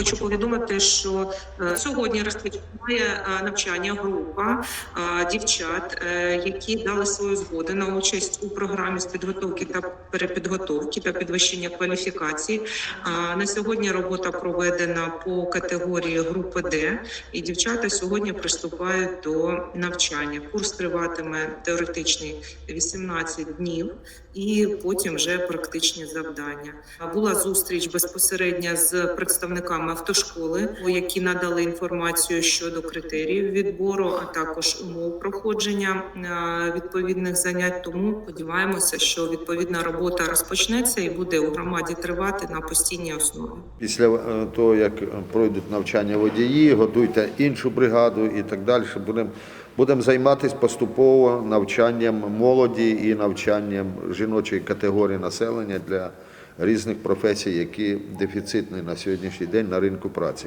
Хочу повідомити, що е, сьогодні розпочинає е, навчання група е, дівчат, які дали свою згоду на участь у програмі з підготовки та перепідготовки та підвищення кваліфікації. На сьогодні робота проведена по категорії групи Д, і дівчата сьогодні приступають до навчання. Курс триватиме теоретичний 18 днів, і потім вже практичні завдання. Була зустріч безпосередньо з представниками автошколи, які надали інформацію щодо критеріїв відбору, а також умов проходження е, відповідних занять. Тому сподіваємося, що відповідна робота розпочнеться і буде у громаді тривати на постійній основі. Після е, того, як пройдуть навчання водії, готуйте іншу бригаду і так далі. Будемо будемо займатися поступово навчанням молоді і навчанням жіночої категорії населення для різних професій, які дефіцитні на сьогоднішній день на ринку праці.